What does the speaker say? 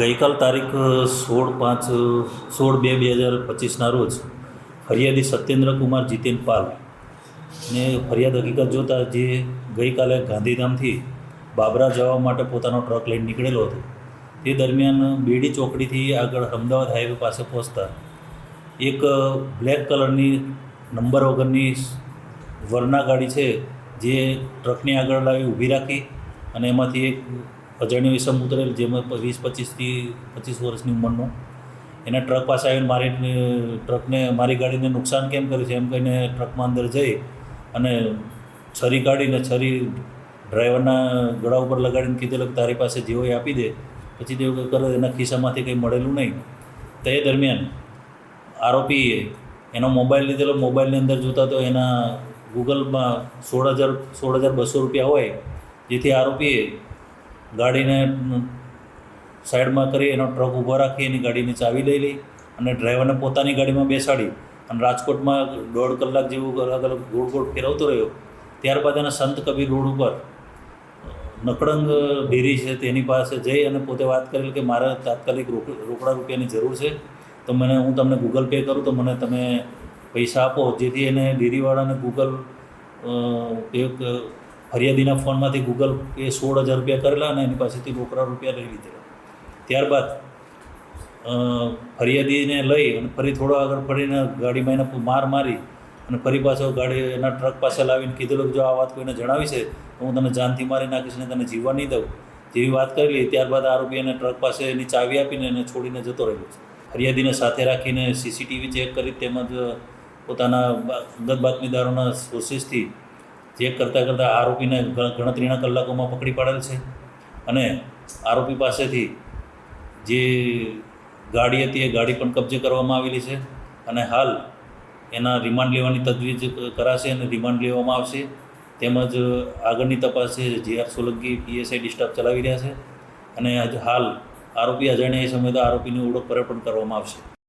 ગઈકાલ તારીખ, સોળ પાંચ, સોળ બે બે હજાર પચીસના રોજ ફરિયાદી સત્યેન્દ્રકુમાર જીતેન પાલ ને ફરિયાદ હકીકત જોતાં જે ગઈકાલે ગાંધીધામથી બાબરા જવા માટે પોતાનો ટ્રક લઈને નીકળેલો હતો, તે દરમિયાન બેડી ચોકડીથી આગળ અમદાવાદ હાઈવે પાસે પહોંચતા એક બ્લેક કલરની નંબર વગરની વરના ગાડી છે જે ટ્રકની આગળ લાવી ઊભી રાખી અને એમાંથી એક અજાણ્યો ઈસમ ઉતરેલ જેમાં વીસ પચીસથી પચીસ વર્ષની ઉંમરનો. એના ટ્રક પાસે આવીને મારી ટ્રકને, મારી ગાડીને નુકસાન કેમ કર્યું છે? એમ કહીને ટ્રકમાં અંદર જઈ અને છરી કાઢીને, છરી ડ્રાઈવરના ગળા ઉપર લગાડીને કીધેલું કે તારી પાસે જે હોય આપી દે. પછી તે કરે, એના ખિસ્સામાંથી કંઈ મળેલું નહીં. તે દરમિયાન આરોપીએ એનો મોબાઈલ લીધેલો. મોબાઈલની અંદર જોતા તો એના ગૂગલમાં સોળ હજાર સોળ હજાર બસો રૂપિયા હોય, જેથી આરોપીએ ગાડીને સાઈડમાં કરી એનો ટ્રક ઊભો રાખી એની ગાડીની ચાવી લઈ લઈ અને ડ્રાઈવરને પોતાની ગાડીમાં બેસાડી અને રાજકોટમાં દોઢ કલાક જેવું અલગ અલગ ગોળ ગોળ ફેરવતો રહ્યો. ત્યારબાદ એના સંત કબીર રોડ ઉપર નકળંગ ડેરી છે તેની પાસે જઈ અને પોતે વાત કરેલ કે મારે તાત્કાલિક રોક, રોકડા રૂપિયાની જરૂર છે. તો મને, હું તમને ગૂગલ પે કરું, તો મને તમે પૈસા આપો. જેથી એને ડેરીવાળાને ગૂગલ પે ફરિયાદીના ફોનમાંથી ગૂગલ એ સોળ હજાર રૂપિયા કરેલા અને એની પાસેથી રોકડા રૂપિયા લઈ લીધેલા. ત્યારબાદ ફરિયાદીને લઈ અને ફરી થોડો આગળ ફરીને ગાડીમાં એને માર મારી અને ફરી પાછો ગાડી એના ટ્રક પાસે લાવીને કીધેલું જો આ વાત કોઈને જણાવી છે તો હું તને જાનથી મારી નાખીશ ને તને જીવવા નહીં દઉં, જેવી વાત કરેલી ત્યારબાદ આરોપી એને ટ્રક પાસે એની ચાવી આપીને એને છોડીને જતો રહ્યો છે. ફરિયાદીને સાથે રાખીને સીસીટીવી ચેક કરી તેમજ પોતાના ગત બાતમીદારોના સોર્સિસથી ચેક કરતાં કરતાં આરોપીને ગણતરીના કલાકોમાં પકડી પાડેલ છે. અને આરોપી પાસેથી જે ગાડી હતી એ ગાડી પણ કબજે કરવામાં આવેલી છે. અને હાલ એના રિમાન્ડ લેવાની તજવીજ કરાશે અને રિમાન્ડ લેવામાં આવશે. તેમજ આગળની તપાસ છે જે આર સોલંકી પીએસઆઈ ડિસ્ટાફ ચલાવી રહ્યા છે. અને હાલ આરોપી અજાણ્યા એ સમયે આરોપીની ઓળખ પર પણ કરવામાં આવશે.